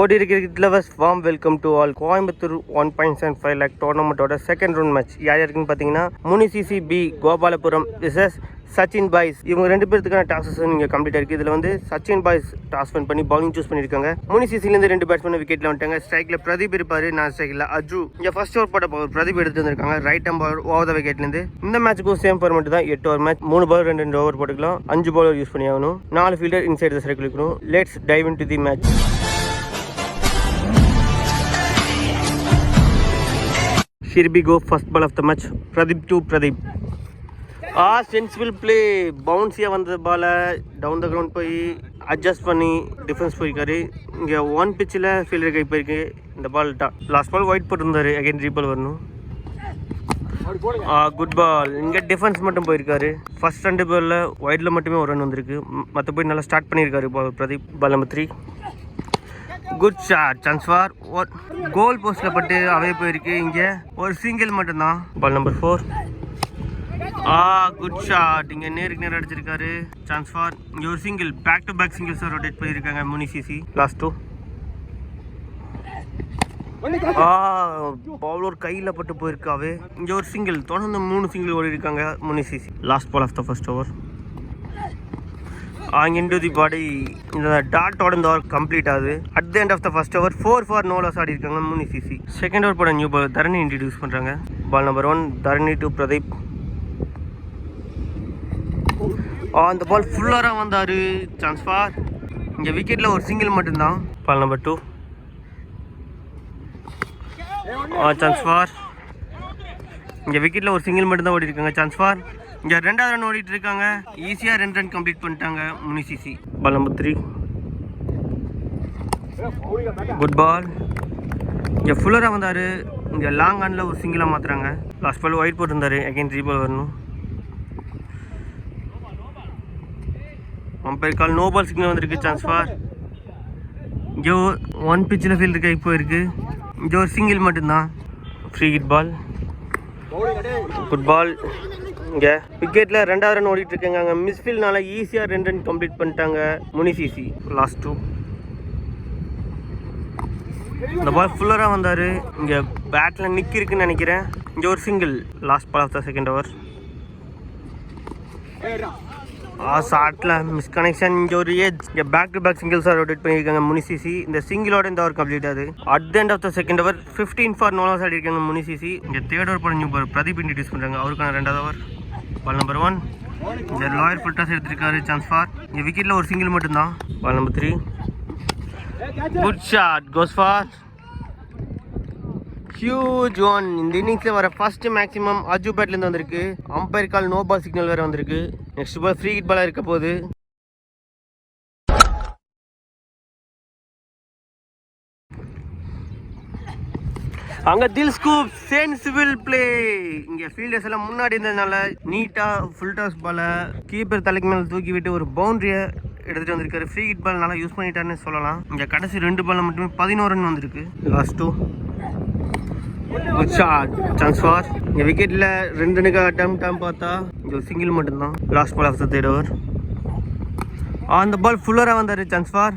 ஓடி cricket lovers warm welcome to all Coimbatore one point seven five lakh டோர்னமெண்ட்டோட second round match யார் யாருக்குன்னு பார்த்தீங்கன்னா Muni CC B Gopalapuram versus Sachin boys. இவங்க ரெண்டு பேருக்கான tosses நீங்கள் கம்ப்ளீட் ஆயிருக்கு இதில் வந்து சச்சின் பாய்ஸ் டாஸ் வின் பண்ணி பவுலிங் சூஸ் பண்ணியிருக்காங்க. முனிசிசிலேருந்து ரெண்டு பேட்ஸ்மேன் விக்கெட்டில் வந்துட்டாங்க. ஸ்ட்ரைக்கில் பிரதீப் இருப்பார் நான் ஸ்ட்ரைக்கில் அஜு இங்கே ஃபர்ஸ்ட் ஓவர் போட்ட பவர் பிரதீப் எடுத்து வந்திருக்காங்க. Right arm bowler over the விக்கெட்லேருந்து இந்த மேட்ச்சுக்கும் சேம் ஃபார்மெட் தான். எட்டு ஓவர் மேட்ச் மூணு பவர் ரெண்டு ரெண்டு ஓவர் போட்டுக்கலாம். அஞ்சு பவுலர் யூஸ் பண்ணி ஆகணும். நாலு ஃபீல்டர் இன்சைட் த சர்க்கிள் இருக்கணும். Let's dive into the match Here we go, first ball of the match. Pradeep to Pradeep. A sensible play பவுன்ஸியாக வந்த பாலை டவுன் த கிரவுண்ட் போய் அட்ஜஸ்ட் பண்ணி டிஃபென்ஸ் போயிருக்காரு. இங்கே ஒன் பிச்சில் ஃபீல்டர் கை போயிருக்கு. இந்த பால் லாஸ்ட் பால் ஒயிட் போட்டிருந்தாரு. அகைன் ரீபால் வரணும். குட் பால் இங்கே டிஃபென்ஸ் மட்டும் போயிருக்காரு. ஃபர்ஸ்ட் ரெண்டு பாலில் ஒயிட்டில் மட்டுமே ஒரு ரன் வந்திருக்கு. மற்றபடி நல்லா ஸ்டார்ட் பண்ணியிருக்காரு ball Pradeep ball number three good shot chance for goal போஸ்டில் பட்டு அவே போயிருக்கு இங்கே. ஒரு சிங்கிள் மட்டும்தான். Ball number four ah good shot இங்கே நேருக்கு நேரம் அடிச்சிருக்காரு. சான்ஸ் ஃபார் இங்கே ஒரு single back to back singles rotate பண்ணியிருக்காங்க Muni CC last two ah bowler கையில் பட்டு போயிருக்காவே இங்கே ஒரு சிங்கிள் தொடர்ந்து மூணு சிங்கிள் ஓடி இருக்காங்க Muni CC last ball of the first over அங்கே இன்டு தி பாடி இந்த டாட்டோட இந்த ஓவர் கம்ப்ளீட் ஆகுது. At the end of the first over four for no loss ஆடி இருக்காங்க மூணு சிசி. செகண்ட் ஓவர் போட நியூ பால் தரணி இன்ட்ரடியூஸ் பண்ணுறாங்க ball number one Dharani to Pradeep. அந்த பால் ஃபுல்லாராக வந்தார் சான்ஸ் ஃபார் இங்கே விக்கெட்டில் ஒரு சிங்கிள் மட்டும்தான். Ball number two ah chance for இங்கே விக்கெட்டில் ஒரு சிங்கிள் மட்டும்தான் ஓடி இருக்காங்க சான்ஸ் ஃபார் இங்கே ரெண்டாவது ரன் ஓடிட்டு இருக்காங்க. ஈஸியாக ரெண்டு ரன் கம்ப்ளீட் பண்ணிட்டாங்க Muni CC ball number three good ball இங்கே ஃபுல்லராக வந்தார். இங்கே லாங் ஆனில் ஒரு சிங்கிளாக மாற்றுறாங்க லாஸ்ட் பால் ஒயிட் போட்டிருந்தாரு. அகைன் த்ரீ பால் வரணும். Umpire call no ball signal வந்திருக்கு. சான்ஸ் ஃபார் இங்கே ஒன் பிச்சில் ஃபீல்டு கை போயிருக்கு. இங்கே ஒரு சிங்கிள் மட்டும்தான். Free hit ball good ball இங்கே. விக்கெட்டில் ரெண்டாவது ரன் ஓடிட்டு இருக்காங்க அங்கே மிஸ்ஃபீல்ட்னால ஈஸியாக ரெண்டு ரன் கம்ப்ளீட் பண்ணிட்டாங்க முனிசிசி லாஸ்ட் டூ இந்த பால் ஃபுல்லராக வந்தார். இங்கே பேட்டில் நிற்கிருக்குன்னு நினைக்கிறேன். இங்கே ஒரு single last ball of the second over ah miss connection இங்கே ஒரு ஏஜ் இங்கே பேக் டு பேக் சிங்கிள்ஸாக ரொட்டேட் பண்ணியிருக்காங்க முனிசிசி இந்த சிங்கிளோட இந்த ஓவர் கம்ப்ளீட் ஆகுது. At the end of the second over fifteen for no loss ஆடி இருக்காங்க முனிசிசி இங்கே தேர்ட் ஓவர் பண்ணி பிரதீப் இன்ட்ரடியூஸ் பண்ணுறாங்க அவருக்கான ரெண்டாவது ஓவர் பால் நம்பர் ஒன் இந்த லாயர் ஃபுல்டாஸ் எடுத்திருக்காரு சான்ஸ் ஃபார் இங்கே விக்கெட்டில் ஒரு சிங்கிள் மட்டும்தான். Ball number three good shot goes for huge one இந்த இன்னிங்ஸில் வர ஃபஸ்ட்டு மேக்ஸிமம் அஜு பேட்லேருந்து வந்திருக்கு. Umpire call no ball signal வேறு வந்திருக்கு. நெக்ஸ்ட் பால் ஃப்ரீ ஹிட் பாலாக இருக்க போகுது. அங்கே தில் ஸ்கூப் சென்சிபிள் ப்ளே. இங்கே ஃபீல்டர்ஸ் எல்லாம் முன்னாடி இருந்ததுனால நீட்டாக ஃபுல் டாஸ் பாலை கீப்பர் தலைக்கு மேலே தூக்கி விட்டு ஒரு பவுண்டரியை எடுத்துகிட்டு வந்திருக்காரு. ஃப்ரீ ஹிட் பால் நல்லா யூஸ் பண்ணிட்டாருன்னு சொல்லலாம். இங்கே கடைசி ரெண்டு பால் மட்டுமே பதினோரு ரன் வந்திருக்கு. Last two good shot chance for இங்கே விக்கெட்டில் ரெண்டு ரனுக்கு அட்டம் டைம் பார்த்தா இங்கே சிங்கிள் மட்டும்தான். Last ball of the third over அந்த பால் ஃபுல்லராக வந்தார். சான்ஸ் ஃபார்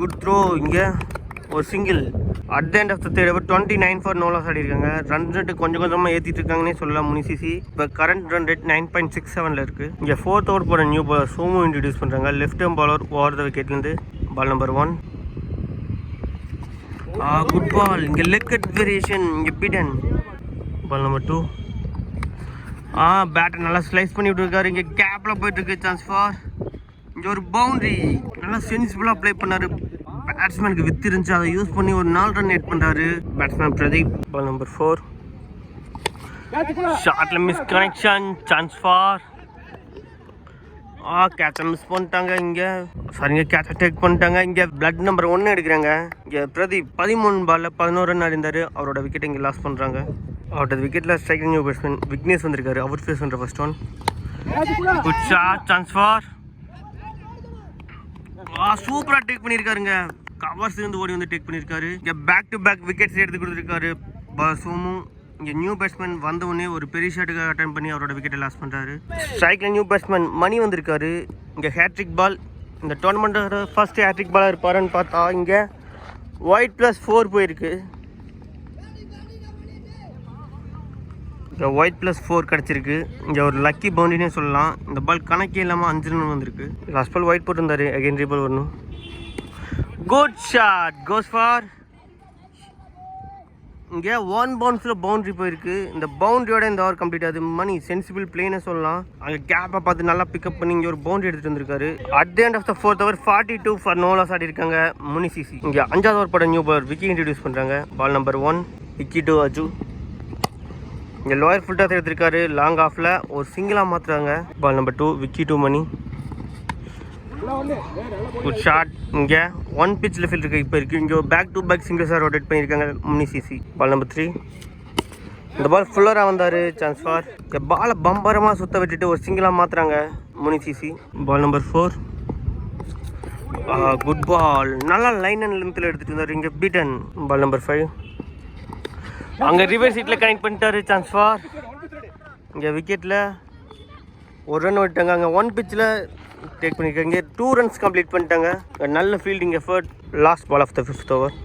குட் த்ரோ இங்கே. ஒரு single at the end of the third over twenty nine for no loss ஆடி இருக்காங்க. ரன் ரேட்டு கொஞ்சம் கொஞ்சமாக ஏற்றிட்டு இருக்காங்கன்னே சொல்லலாம் முனிசிசி இப்போ current run rate nine point six செவனில் இருக்குது இங்கே ஃபோர்த் ஓவர் போட நியூ பாலர் சோமு இன்ட்ரடியூஸ் பண்ணுறாங்க left arm bowler over the விக்கெட்லேருந்து ball number one good ball இங்கே லெக் அட் வேரியேஷன் இங்கே பீடன் பால் நம்பர் டூ ஆ பேட்டை நல்லா ஸ்லைஸ் பண்ணிவிட்டு இருக்காரு இங்கே கேப்பில் போயிட்டு இருக்கு சான்ஸ் ஃபார் இங்கே ஒரு பவுண்ட்ரி நல்லா சென்சிபிளாக ப்ளே பண்ணார். பேட்ஸ்மேனுக்கு வித்து இருந்துச்சு அதை யூஸ் பண்ணி ஒரு நாலு ரன் எட் பண்ணுறாரு batsman Pradeep ball number four ஷார்ட்ல miss connection chance for ah கேட்சை மிஸ் பண்ணிட்டாங்க இங்கே. சரிங்க கேட்சை டேக் பண்ணிட்டாங்க. இங்கே பிளட் நம்பர் ஒன்று எடுக்கிறாங்க. இங்கே பிரதீப் பதிமூணு பாலில் பதினோரு ரன் அடைந்தார். அவரோட விக்கெட் இங்கே லாஸ் பண்ணுறாங்க அவரோட விக்கெட்டில் ஸ்ட்ரைக்கிங் பேட்ஸ்மேன் விக்னேஷ் வந்திருக்காரு. அவர் ஃபேஸ் பண்ணுற first one good shot chance for ah சூப்பராக டேக் பண்ணியிருக்காருங்க கவர்ஸ் இருந்து ஓடி வந்து டேக் பண்ணியிருக்காரு இங்கே பேக் டு பேக் விக்கெட்ஸ் எடுத்து கொடுத்துருக்காரு. சோமு இங்கே நியூ பேட்ஸ்மேன் வந்தவுடனே ஒரு பெரிய ஷாட்டுக்காக அட்டன் பண்ணி அவரோட விக்கெட்டை லாஸ் பண்ணுறாரு ஸ்ட்ரைக்கில் நியூ பேட்ஸ்மேன் மணி வந்திருக்காரு. இங்கே ஹேட்ரிக் பால் இந்த டோர்னமெண்ட்டோட ஃபர்ஸ்ட் ஹேட்ரிக் பாலாக இருப்பாருன்னு பார்த்தா இங்கே ஒயிட் ப்ளஸ் ஃபோர் போயிருக்கு. இங்கே ஒயிட் ப்ளஸ் ஃபோர் கிடச்சிருக்கு. இங்கே ஒரு லக்கி பவுண்டரினே சொல்லலாம். இந்த பால் கணக்கே இல்லாமல் அஞ்சு ரன் வந்திருக்கு. லாஸ்ட் பால் ஒயிட் போட்டிருந்தாரு. அகைன் ரீபால் வரணும். குட் ஷாட் கோஸ் ஃபார் இங்கே ஒன் பவுன்ஸில் பவுண்ட்ரி போயிருக்கு. இந்த பவுண்டரியோட இந்த ஓவர் கம்ப்ளீட் ஆகுது. மணி சென்சிபிள் பிளேனே சொல்லலாம். அங்கே கேப்பை பார்த்து நல்லா பிக்கப் பண்ணி இங்கே ஒரு பவுண்டரி எடுத்துகிட்டு வந்திருக்காரு. At the end of the fourth over forty two for no loss ஆடி இருக்காங்க. முனி சிசி. இங்கே அஞ்சாவது ஓவர் பட நியூ பால் விக்கி இன்ட்ரடியூஸ் பண்ணுறாங்க ball number one Vicky to Aju இங்கே லோயர் ஃபுல் டாஸ் எடுத்திருக்காரு. லாங் ஆஃபில் ஒரு சிங்கிளாக மாற்றுறாங்க ball number two Vicky to Mani good shot இங்கே ஒன் பிச்சில் ஃபீல்ட் இருக்குது இப்போ இருக்குது இங்கே பேக் டு பேக் சிங்கிள்ஸாக ரொட்டேட் பண்ணியிருக்காங்க Muni CC ball number three இந்த பால் ஃபுல்லராக வந்தார் சான்ஸ் ஃபார் இந்த பாலை பம்பரமாக சுத்த விட்டுட்டு ஒரு சிங்கிளாக மாற்றுறாங்க Muni CC ball number four good ball நல்லா லைன் அண்ட் லென்த்தில் எடுத்துகிட்டு இருந்தார் இங்கே பீட்டன் பால் நம்பர் ஃபைவ் அங்கே ரிவர்ஸ் சீட்டில் கனெக்ட் பண்ணிட்டாரு சான்ஸ் ஃபார் இங்கே விக்கெட்டில் ஒரு ரன் விட்டாங்க. அங்கே ஒன் பிச்சில் டேக் பண்ணியிருக்காங்க இங்கே டூ ரன்ஸ் கம்ப்ளீட் பண்ணிட்டாங்க. நல்ல fielding effort last ball of the fifth over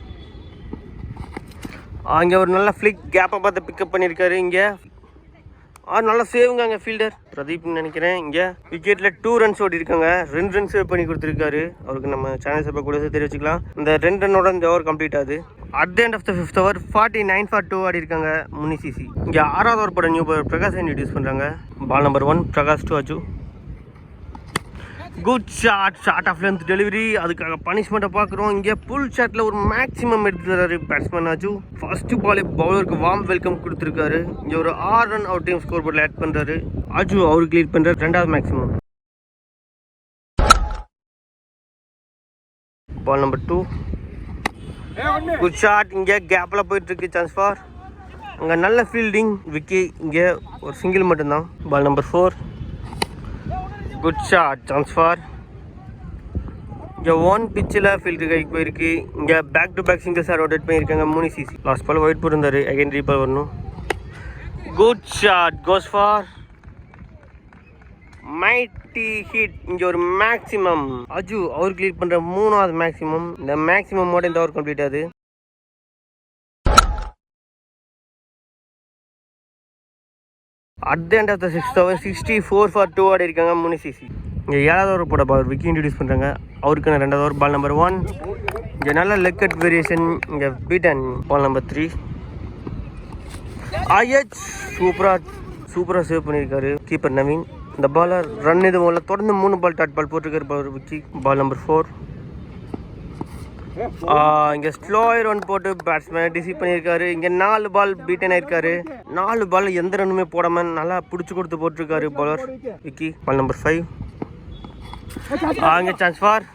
அங்கே ஒரு நல்ல ஃப்ளிக் கேப்பை பார்த்து பிக்கப் பண்ணியிருக்காரு இங்கே. ஆ நல்லா சேவுங்க அங்கே ஃபீல்டர் பிரதீப்னு நினைக்கிறேன். இங்கே விக்கெட்டில் டூ ரன்ஸ் ஓடி இருக்காங்க ரெண்டு ரன் சேவ் பண்ணி கொடுத்துருக்காரு. அவருக்கு நம்ம சேனல் சப்பை கூட தெரிவிச்சுக்கலாம். இந்த ரெண்டு ரன்னோட இந்த ஓவர் கம்ப்ளீட் ஆகுது. At end of the fifth over forty nine for two ஆடி இருக்காங்க முனி சிசி. இங்கே ஆறாவது ஓவர் பட நியூ பிரகாஷ் இன்ட்ரடியூஸ் பண்ணுறாங்க ball number one Prakash to Aju. Good shot short of length delivery அதுக்காக பனிஷ்மெண்ட்டை பார்க்குறோம். இங்கே புல் ஷாட்டில் ஒரு மேக்ஸிமம் எடுத்துறாரு பேட்ஸ்மேன் ஆச்சு ஃபர்ஸ்ட் பாலே பவுலருக்கு வார்ம் வெல்கம் கொடுத்துருக்காரு. இங்கே ஒரு ஆறு ரன் அவர் டீம் ஸ்கோர் போர்டில் ஆட் பண்ணுறாரு ஆஜு அவருக்கு லீட் பண்ணுறாரு ரெண்டாவது maximum ball number two good shot இங்கே கேப்பில் போயிட்டுருக்கு சான்ஸ் ஃபார் அங்கே நல்ல ஃபீல்டிங் விக்கி இங்கே ஒரு சிங்கிள் மட்டும்தான். Ball number four good shot chance for இங்கே ஒன் பிச்சில் ஃபீல்டு கைக்கு போயிருக்கு. இங்கே பேக் டு பேக் சிங்கிள்ஸாக ரொட்டேட் பண்ணியிருக்காங்க மூணு சிசி லாஸ்ட் பால் ஒயிட் போட்டிருந்தாரு அகைன் ரீபால் வரணும். Good shot goes for mighty hit இங்கே ஒரு மேக்ஸிமம் அஜு அவர் கிளியர் பண்ணுற மூணாவது மேக்ஸிமம் இந்த மேக்ஸிமமோட இந்த ஓவர் கம்ப்ளீட் ஆகுது. At the end of the six thousand sixty four for two ஆடி இருக்காங்க மூணு சிசி. இங்கே ஏழாவது ஓவர் போட பால் விக்கி இன்ட்ரடியூஸ் பண்ணுறாங்க அவருக்கான ரெண்டாவது ஓவர் பால் நம்பர் ஒன் இங்கே நல்ல லெக் அட் வேரியேஷன் இங்கே பீட்டன் பால் நம்பர் த்ரீ ஐஎச் சூப்பராக சூப்பராக சேவ் பண்ணியிருக்காரு கீப்பர் நவீன். இந்த பாலை ரன் இது இல்லை தொடர்ந்து மூணு பால் டாட் பால் போட்டிருக்காரு ball Vicky. Ball number four இங்கே ஸ்லோயர் ஒன் போட்டு பேட்ஸ்மேன் டிசீவ் பண்ணியிருக்காரு. இங்கே நாலு பால் பீட்டன் ஆயிருக்காரு. நாலு பால் எந்த ரன்னுமே போடாமல் நல்லா பிடிச்சி கொடுத்து போட்டிருக்காரு bowler Vicky ball number five இங்கே சான்ஸ் ஃபார்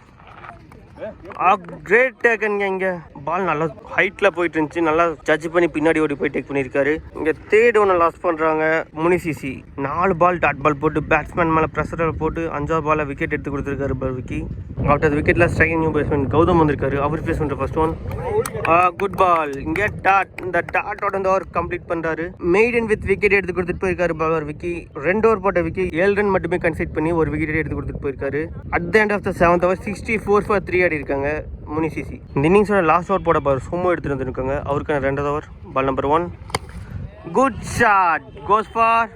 கிரேட் டேக்கன்ங்க இங்கே. பால் நல்லா ஹைட்டில் போயிட்டு இருந்துச்சு. நல்லா ஜட்ஜ் பண்ணி பின்னாடி ஓடி போய் டேக் பண்ணியிருக்காரு. இங்கே தேர்ட் ஒன்று லாஸ் பண்ணுறாங்க முனி சிசி. நாலு பால் டாட் பால் போட்டு பேட்ஸ்மேன் மேலே ப்ரெஷரில் போட்டு அஞ்சாவது பாலை விக்கெட் எடுத்து கொடுத்துருக்காரு பால் விக்கி. ஆஃப்டர் விக்கெட்டில் ஸ்ட்ரைக்கிங் நியூ பேட்ஸ்மேன் கௌதம் வந்திருக்காரு. அவர் ஃபேஸ் பண்ணுற ஃபர்ஸ்ட் ஒன் குட் பால் இங்கே டாட் இந்த டாட்டோட இந்த ஓவர் கம்ப்ளீட் பண்ணுறாரு மெய்டன் வித் விக்கெட் எடுத்து கொடுத்துட்டு போயிருக்காரு பாலர் விக்கி. ரெண்டு ஓவர் போட்ட விக்கி ஏழு ரன் மட்டுமே கன்சிட் பண்ணி ஒரு விக்கெட் எடுத்து கொடுத்துட்டு போயிருக்காரு. At the end of the seventh over sixty four for three ஆடி இருக்காங்க முனி சிசி. இந்த இன்னிங்ஸோட லாஸ்ட் ஓவர் போட பாரு சும்மா எடுத்துட்டு வந்துருக்காங்க. அவருக்கான ரெண்டாவது over ball number one good shot goes for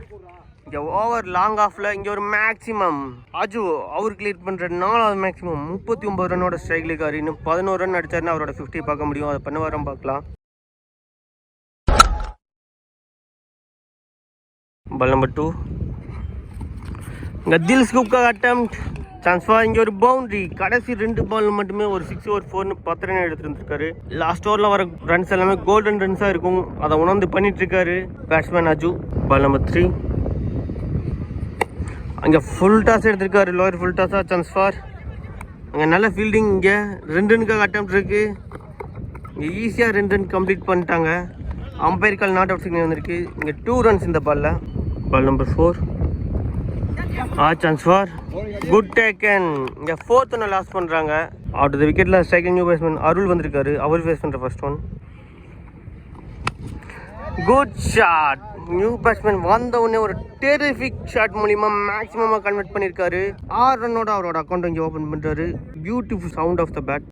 okay over long ஆஃபில் இங்கே ஒரு மேக்ஸிமம் அஜு அவர் கிளியர் பண்ணுற நாலாவது மேக்ஸிமம் முப்பத்தி ஒம்பது ரன்னோட ஸ்ட்ரைக் இருக்காரு இன்னும் பதினோரு ரன் அடிச்சாருன்னா அவரோட ஃபிஃப்டி பார்க்க முடியும். அதை பண்ண பார்க்கலாம். பால் நம்பர் டூ கத்தில் தில் ஸ்கூப்காக அட்டம் சான்ஸ்ஃபார் இங்கே ஒரு பவுண்ட்ரி கடைசி ரெண்டு பால் மட்டுமே ஒரு சிக்ஸ் ஓவர் ஃபோர்னு பத்து ரன் எடுத்துருந்துருக்காரு. லாஸ்ட் ஓவரில் வர ரன்ஸ் எல்லாமே கோல்டன் ரன்ஸாக இருக்கும். அதை உணர்ந்து பண்ணிட்டு இருக்காரு batsman Aju. Ball number three அங்கே ஃபுல் டாஸ் எடுத்திருக்காரு லோயர் ஃபுல் டாஸாக சான்ஸ் ஃபார் அங்கே நல்ல ஃபீல்டிங் இங்கே. ரெண்டு ரனுக்காக அட்டம் இருக்கு. இங்கே ஈஸியாக ரெண்டு ரன் கம்ப்ளீட் பண்ணிட்டாங்க. Umpire call not out signal வந்திருக்கு. இங்கே டூ ரன்ஸ் இந்த பாலில் ball number four ah chance for good taken இங்கே ஃபோர்த் ஒன்று லாஸ் பண்ணுறாங்க அவுட் த விக்கெட்டில் ஸ்ட்ரைக்கிங் நியூ பேட்ஸ்மேன் அருள் வந்திருக்காரு. அவர் ஃபேஸ் பண்ணுற first one good shot new batsman வந்த உடனே ஒரு டெரிஃபிக் ஷாட் மூலிமா மேக்ஸிமமாக கன்வெர்ட் பண்ணியிருக்காரு ஆறு ரன்னோட அவரோட அக்கௌண்ட் இங்கே ஓப்பன் பண்ணுறாரு beautiful sound of the bat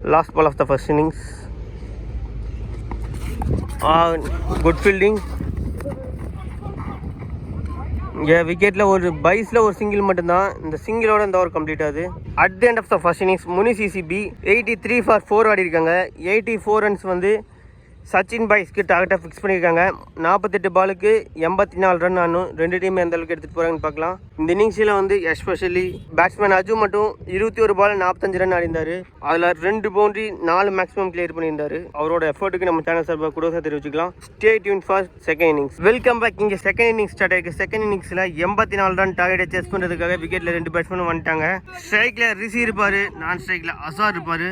last ball of the first innings good fielding இங்கே விக்கெட்டில் ஒரு பைஸில் ஒரு சிங்கிள் மட்டும்தான். இந்த சிங்கிளோட இந்த ஓவர் கம்ப்ளீட் ஆகுது at the end of the first innings Muni CCB eighty three for four ஆடி இருக்காங்க எயிட்டி ஃபோர் ரன்ஸ் வந்து சச்சின் பாய்ஸ்க்கு டார்கெட்டாக ஃபிக்ஸ் பண்ணியிருக்காங்க. நாற்பத்தெட்டு பாலுக்கு எண்பத்தி நாலு ரன் ஆனும் ரெண்டு டீம் எந்த அளவுக்கு எடுத்துகிட்டு போகிறாங்கன்னு பார்க்கலாம். இந்த இன்னிங்ஸில் வந்து எஸ்பெஷலி பேட்ஸ்மேன் அஜு மட்டும் இருபத்தி ஒரு பால் நாற்பத்தஞ்சு ரன் ஆடிந்தார் அதில் ரெண்டு பவுண்டரி நாலு மேக்ஸிமம் கிளியர் பண்ணியிருந்தார். அவரோட எஃபர்ட்டுக்கு நம்ம சேனல் சார்பாக கூட தெரிவிச்சுக்கலாம். Stay tune for second innings welcome back இங்கே செகண்ட் இன்னிங்ஸ் ஸ்டார்ட் ஆயிருக்கு. செகண்ட் இன்னிங்ஸில் எண்பத்தி நாலு ரன் டார்கெட்டை செஸ் பண்ணுறதுக்காக விக்கெட்டில் ரெண்டு பேட்ஸ்மேன் வந்துட்டாங்க. ஸ்ட்ரைக்கில் ரிசி இருப்பார். நான் ஸ்ட்ரைக்கில் அசார் இருப்பார்.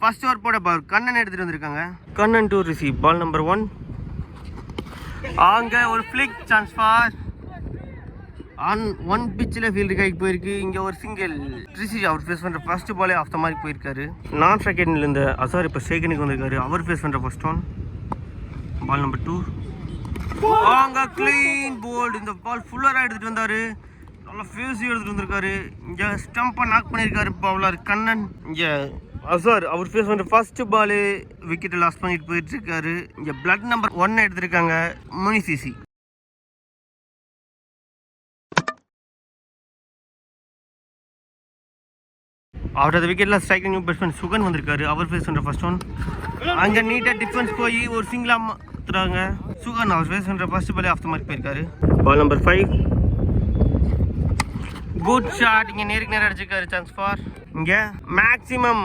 ஃபர்ஸ்ட் ஓவர் போட பால் கண்ணன் எடுத்துட்டு வந்திருக்காங்க. Kannan to receive ball number one அங்க ஒரு flick chance for on one பிச்சில் ஃபீல்டு கைக்கு போயிருக்கு. இங்கே ஒரு சிங்கிள் ரிஷி அவர் ஃபேஸ் பண்ணுற ஃபர்ஸ்ட் பாலே ஆஃப் த மாதிரி போயிருக்காரு. நான் செகண்ட்ல இருந்த அசார் இப்போ செகண்டுக்கு வந்திருக்காரு. அவர் ஃபேஸ் பண்ணுற first one ball number two அங்க க்ளீன் போல்டு இந்த பால் ஃபுல்லராக எடுத்துகிட்டு வந்தார். நல்லா ஃபேஸி எடுத்துகிட்டு வந்திருக்காரு. இங்கே ஸ்டம்பை நாக் பண்ணியிருக்காரு பவுலர் கண்ணன். இங்கே சார் அவர் ஃபேஸ் பண்ணுற ஃபர்ஸ்ட் பாலு விக்கெட்டை லாஸ் பண்ணிட்டு போயிட்டு இருக்காரு இங்கே பிளட் நம்பர் ஒன் எடுத்திருக்காங்க முனி சிசி. அவரோட விக்கெட்டில் ஸ்ட்ரைக்கிங் பேட்ஸ்மேன் சுகன் வந்திருக்காரு. அவர் ஃபேஸ் பண்ணுற ஃபர்ஸ்ட் ஒன் அங்கே நீட்டாக டிஃபென்ஸ் போய் ஒரு சிங்கிளாக மாற்றுறாங்க சுகன் அவர் ஃபேஸ் பண்ணுற ஃபர்ஸ்ட் பாலே ஆஃப் த மார்க் போயிருக்காரு. Ball number five good shot இங்கே நேருக்கு நேரம் அடிச்சிருக்காரு சான்ஸ் ஃபார் இங்கே மேக்ஸிமம்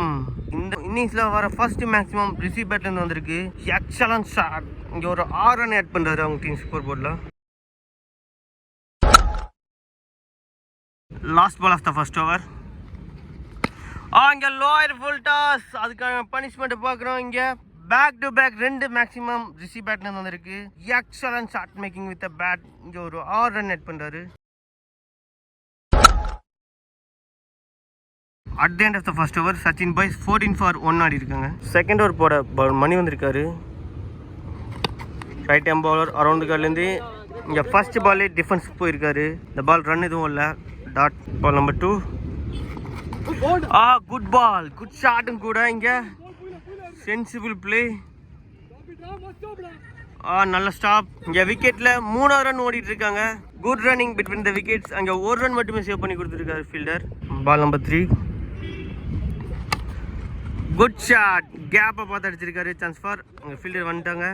இந்த இன்னிங்ஸில் வர ஃபர்ஸ்ட் மேக்ஸிமம் ரிசீவ் பேட்லேருந்து வந்திருக்கு. எக்ஸலன்ட் ஷாட் இங்கே ஒரு ஆறு ரன் ஆட் பண்ணுறாரு அவங்க டீம் ஸ்கோர் போர்டில் last ball of the first over ah இங்கே லோயர் ஃபுல் டாஸ் அதுக்கான பனிஷ்மெண்ட் பார்க்குறோம். இங்கே பேக் டு பேக் ரெண்டு மேக்ஸிமம் ரிசீவ் பேட்லேருந்து வந்திருக்கு. Excellent shot making with a bat இங்கே ஒரு ஆறு ரன் ஆட் பண்ணுறாரு at the end of the first over Sachin boys fourteen for one ஆடி இருக்காங்க. செகண்ட் ஓவர் போட ப- மணி வந்திருக்காரு. ரைட் ஹேம் பவுலர் அரௌண்ட் கார்லேருந்து இங்கே ஃபர்ஸ்ட் பாலே டிஃபென்ஸ் போயிருக்காரு. இந்த பால் ரன் எதுவும் இல்லை. Dot ball number two ah good ball good ஷாட்டும் கூட இங்கே. சென்சிபிள் ப்ளே ஆ நல்ல ஸ்டாப் இங்கே விக்கெட்டில் மூணாவது ரன் ஓடிட்டு இருக்காங்க. Good running between the wickets அங்கே ஒரு ரன் மட்டுமே சேவ் பண்ணி கொடுத்துருக்காரு fielder ball number three good shot கேப்பை பார்த்து அடிச்சிருக்காரு. சான்ஸ் ஃபார் அங்கே ஃபீல்டர் வந்துட்டாங்க.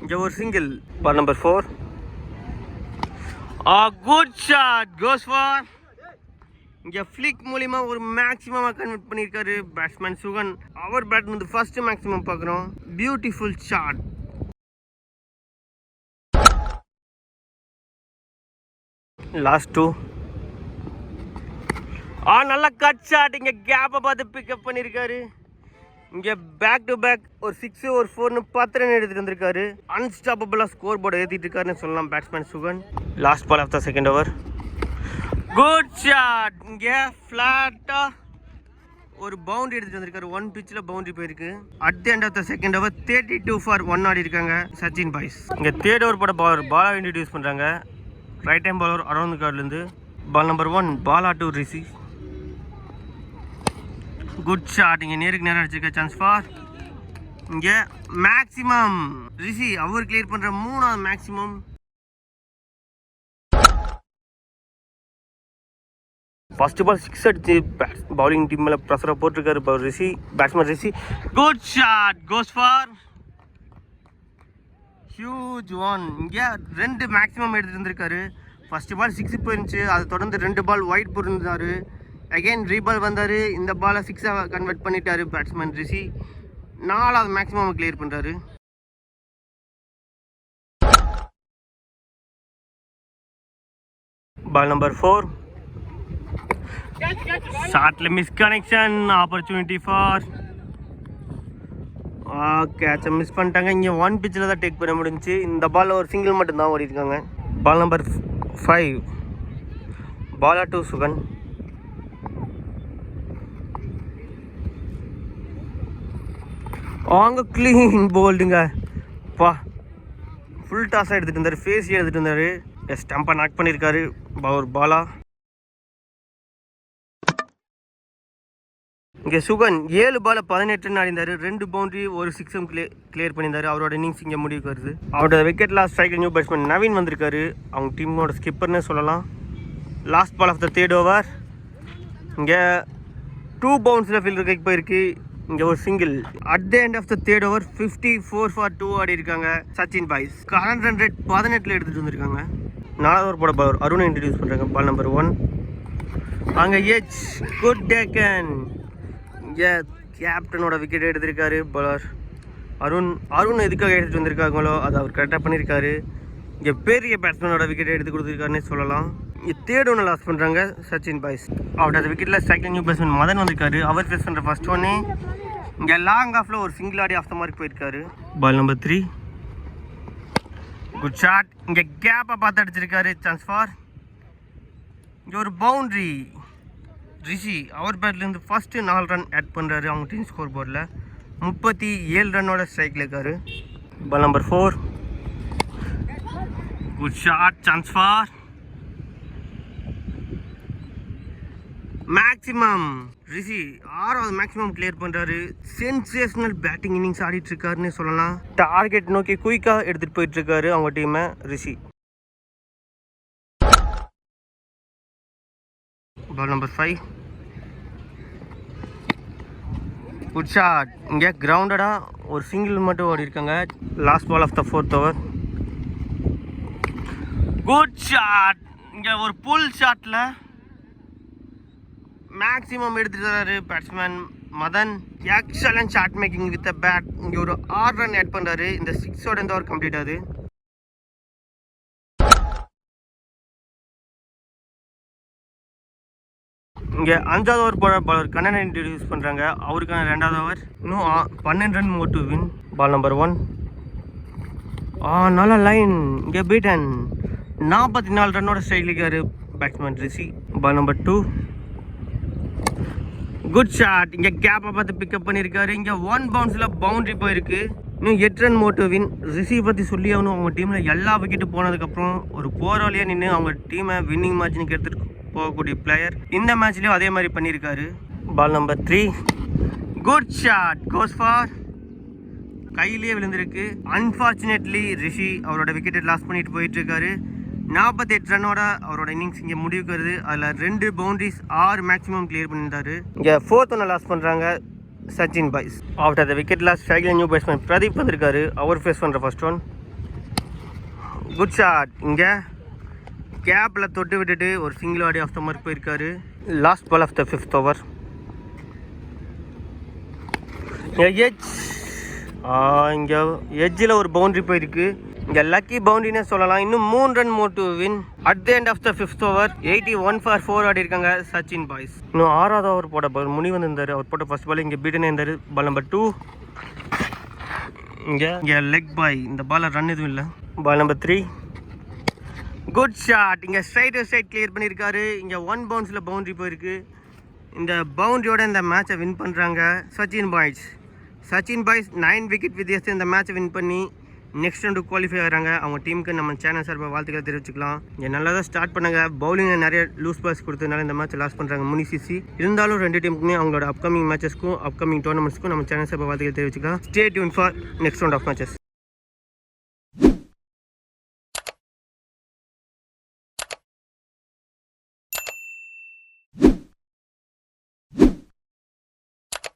இங்கே ஒரு single ball number four ah good shot goes for இங்கே ஃப்ளிக் மூலிமா ஒரு மேக்ஸிமமாக கன்வெர்ட் பண்ணியிருக்காரு பேட்ஸ்மேன் சுகன் அவர் பேட் வந்து ஃபர்ஸ்ட் மேக்ஸிமம் பார்க்குறோம். Beautiful shot last two ah நல்லா கட் ஷாட் இங்கே கேப்பை பார்த்து பிக்கப் பண்ணியிருக்காரு. இங்கே பேக் டு பேக் ஒரு சிக்ஸ் ஒரு ஃபோர்னு பத்து ரன் எடுத்துட்டு வந்திருக்காரு. அன்ஸ்டாப்பபிளாக ஸ்கோர் போர்டு ஏற்றிட்டு இருக்காருன்னு சொல்லலாம் batsman Sugan. Last ball of the second over good shot இங்கே ஃப்ளாட்டாக ஒரு பவுண்டரி எடுத்துட்டு வந்திருக்காரு. ஒன் பிச்சில் பவுண்டரி போயிருக்கு. At the end of the second over thirty two for one ஆடி இருக்காங்க சச்சின் பாய்ஸ் இங்கே தேர்ட் ஓவர் போட பால் பாலா இன்ட்ரடியூஸ் பண்ணுறாங்க right time bowler around கார்ட்லேருந்து ball number one Bala to Rishi good shot இங்கே நேருக்கு நேரம் அடிச்சிருக்க சான்ஸ் ஃபார் இங்கே மேக்ஸிமம் ரிஷி அவர் கிளியர் பண்ணுற மூணாவது மேக்ஸிமம் ஃபர்ஸ்ட் பால் சிக்ஸ் அடிச்சு பவுலிங் டீம் மேலே ப்ரெஷரை போட்டிருக்காரு இப்போ Rishi batsman Rishi. Good shot goes for huge one இங்கே ரெண்டு மேக்ஸிமம் எடுத்துருந்துருக்காரு. வந்திருக்காரு ஃபர்ஸ்ட் பால் சிக்ஸ் போயிருந்துச்சு. அதை தொடர்ந்து ரெண்டு பால் ஒயிட் போயிருந்தாரு. அகைன் ரீபால் வந்தார். இந்த பாலை சிக்ஸாக கன்வெர்ட் பண்ணிட்டாரு பேட்ஸ்மேன் ரிஷி. நாலாவது மேக்ஸிமம் கிளியர் பண்ணுறாரு பால் நம்பர் ஃபோர் ஷார்ட்ல மிஸ் கனெக்ஷன் ஆப்பர்ச்சுனிட்டி ஃபார் கேட்சை மிஸ் பண்ணிட்டாங்க. இங்கே ஒன் பிச்சில் தான் டேக் பண்ண முடிஞ்சுச்சு. இந்த பால் ஒரு சிங்கிள் மட்டும்தான் ஓடிருக்காங்க. Ball number five Bala to Sugan அவங்க க்ளீன் போல்டுங்க பா. ஃபுல் டாஸாக எடுத்துகிட்டு இருந்தார் ஃபேஸ் எடுத்துகிட்டு இருந்தார். எஸ் ஸ்டம்பை நாக் பண்ணியிருக்காரு ஒரு பாலா. இங்கே சுகன் ஏழு பால பதினெட்டுன்னு அடைந்தார் ரெண்டு பவுண்டரி ஒரு சிக்ஸும் கிளியர் கிளியர் பண்ணியிருந்தார் அவரோட இன்னிங்ஸ் இங்கே முடிவுக்கு வருது. அவரோட விக்கெட் லாஸ்ட் ஸ்ட்ரைக்கில் நியூ பேட்ஸ்மேன் நவீன் வந்திருக்காரு. அவங்க டீமோட ஸ்கிப்பர்னே சொல்லலாம். Last ball of the third over இங்கே டூ பவுன்ஸில் இருக்க போயிருக்கு. இங்கே ஒரு single at the end of the third over fifty four for two ஆடி இருக்காங்க Sachin boys. Current run rate பதினெட்டில் எடுத்துகிட்டு வந்திருக்காங்க. நாலாவது ஓவர் போட பால் அருணை இன்ட்ரடியூஸ் பண்ணுறாங்க பால் நம்பர் ஒன் அங்கே எச் குட் டேக்கன் இங்கே கேப்டனோட விக்கெட் எடுத்திருக்காரு பவுலர் அருண் அருண் எதுக்காக எடுத்துகிட்டு வந்திருக்காங்களோ அதை அவர் கரெக்டாக பண்ணியிருக்காரு. இங்கே பெரிய பேட்ஸ்மேனோட விக்கெட் எடுத்து கொடுத்துருக்காருன்னு சொல்லலாம். தேர்ட் ஒன்று லாஸ் பண்ணுறாங்க சச்சின் பாய்ஸ். அவரோட அந்த விக்கெட்டில் ஸ்ட்ரைக்கிங் நியூ பேட்ஸ்மேன் மதன் வந்திருக்காரு. அவர் ஃபேஸ் பண்ணுற ஃபஸ்ட் ஒன்னே இங்கே லாங் ஆஃபில் ஒரு சிங்கிள் ஆடி ஆஃப் த மார்க் போயிருக்காரு. Ball number three good shot இங்கே கேப்பை பார்த்து அடிச்சிருக்காரு சான்ஸ் ஃபார் இங்கே ஒரு பவுண்ட்ரி ரிஷி அவர் பேட்லேருந்து ஃபஸ்ட்டு நாலு ரன் ஆட் பண்ணுறாரு அவங்க டீம் ஸ்கோர் போர்டில் முப்பத்தி ஏழு ரன்னோட ஸ்ட்ரைக்கில் இருக்காரு. Ball number four good shot chance for maximum Rishi ஆறாவது மேக்ஸிமம் கிளியர் பண்ணுறாரு சென்சேஷனல் பேட்டிங் இன்னிங்ஸ் ஆடிட்டு இருக்காருன்னு சொல்லலாம். டார்கெட் நோக்கி குயிக்காக எடுத்துகிட்டு போயிட்டு இருக்காரு அவங்க டீமை Rishi ball number five good shot இங்கே கிரவுண்டடாக ஒரு சிங்கிள் மட்டும் ஓடி இருக்காங்க last ball of the fourth over good shot இங்கே ஒரு புல் ஷாட்டில் மேக்ஸிமம் எடுத்துட்டாரு batsman Madhan. Excellent shot making with bat இங்கே ஒரு ஆறு ரன் ஆட் பண்ணுறாரு இந்த சிக்ஸோட இந்த ஓவர் கம்ப்ளீட் ஆகுது. இங்கே அஞ்சாவது ஓவர் போட பாலர் கண்ணன் இன்ட்ரடியூஸ் பண்ணுறாங்க அவருக்கான ரெண்டாவது ஓவர் இன்னும் பன்னெண்டு run more to win ball number one ah நல்ல லைன் இங்கே பீட்டன் நாற்பத்தி நாலு ரன்னோட ஸ்டைலிக்காரு batsman Rishi. Ball number two good shot இங்கே கேப்பை பார்த்து பிக்கப் பண்ணியிருக்காரு இங்கே ஒன் பவுன்ஸில் பவுண்டரி போயிருக்கு. இன்னும் எட்ரன் ரன் மோட்டு வின் பற்றி சொல்லி அவனு அவங்க டீமில் எல்லா விக்கெட்டு போனதுக்கப்புறம் ஒரு போராளியாக நின்று அவங்க டீமை வின்னிங் மேட்ச்னுக்கு எடுத்துகிட்டு போகக்கூடிய பிளேயர் இந்த மேட்ச்லேயும் அதே மாதிரி பண்ணியிருக்காரு ball number three good shot goes for கையிலேயே விழுந்திருக்கு. அன்ஃபார்ச்சுனேட்லி ரிஷி அவரோட விக்கெட்டை லாஸ் பண்ணிட்டு போயிட்டு இருக்காரு. நாற்பத்தெட்டு ரன்னோட அவரோட இன்னிங்ஸ் இங்கே முடிவுக்கு வருது அதில் ரெண்டு பவுண்டரிஸ் ஆறு மேக்ஸிமம் கிளியர் பண்ணியிருந்தாரு. இங்கே ஃபோர்த் ஒன்று லாஸ் பண்ணுறாங்க Sachin boys after the wicket loss ஸ்ட்ரைக்கில் நியூ பேட்ஸ்மேன் பிரதீப் வந்திருக்காரு. அவர் ஃபேஸ் பண்ணுற ஃபர்ஸ்ட் ஒன் குட் ஷாட் இங்கே கேப்பில் தொட்டு விட்டுட்டு ஒரு சிங்கிள் ஆடி ஆஃப் த மார்க் போயிருக்காரு. Last ball of the fifth over edge இங்கே எஜ்ஜில் ஒரு பவுண்ட்ரி போயிருக்கு. இங்கே லக்கி பவுண்டரினே சொல்லலாம். இன்னும் மூணு run more to win at the end of the fifth over eighty one for four ஆடி இருக்காங்க சச்சின் பாய்ஸ் இன்னும் ஆறாவது ஓவர் போட பால் முனி வந்திருந்தார். அவர் போட்ட ஃபர்ஸ்ட் பால் இங்கே பீட்டனே இருந்தார் பால் நம்பர் டூ இங்கே இங்கே லெக் பாய் இந்த பால் ரன் எதுவும் இல்லை. Ball number three good shot இங்கே ஸ்ட்ரைட் ஸ்ட்ரைட் கிளியர் பண்ணியிருக்காரு. இங்கே ஒன் பவுன்ஸில் பவுண்டரி போயிருக்கு. இந்த பவுண்டரியோட இந்த மேட்சை வின் பண்ணுறாங்க Sachin boys Sachin boys nine wicket வித்தியாசத்தை இந்த மேட்சை வின் பண்ணி நெக்ஸ்ட் ரவுண்டு குவாலிஃபை ஆகிறாங்க. அவங்க டீமுக்கு நம்ம சேனல் சார்பாக வாழ்த்துக்களை தெரிவிச்சுக்கலாம். இங்கே நல்லா தான் ஸ்டார்ட் பண்ணாங்க பவுலிங்கில் நிறைய லூஸ் பாஸ் கொடுத்ததுனால இந்த மேட்ச் லாஸ் பண்ணுறாங்க முனி சிசி. இருந்தாலும் ரெண்டு டீமுக்குமே அவங்களோட அப்கமிங் மேட்சஸ்க்கும் அப்கமிங் டோர்னமெண்ட்ஸ்க்கும் நம்ம சேனல் சார்பாக வாழ்த்துக்களை தெரிவிச்சுக்கலாம். Stay tune for next round of matches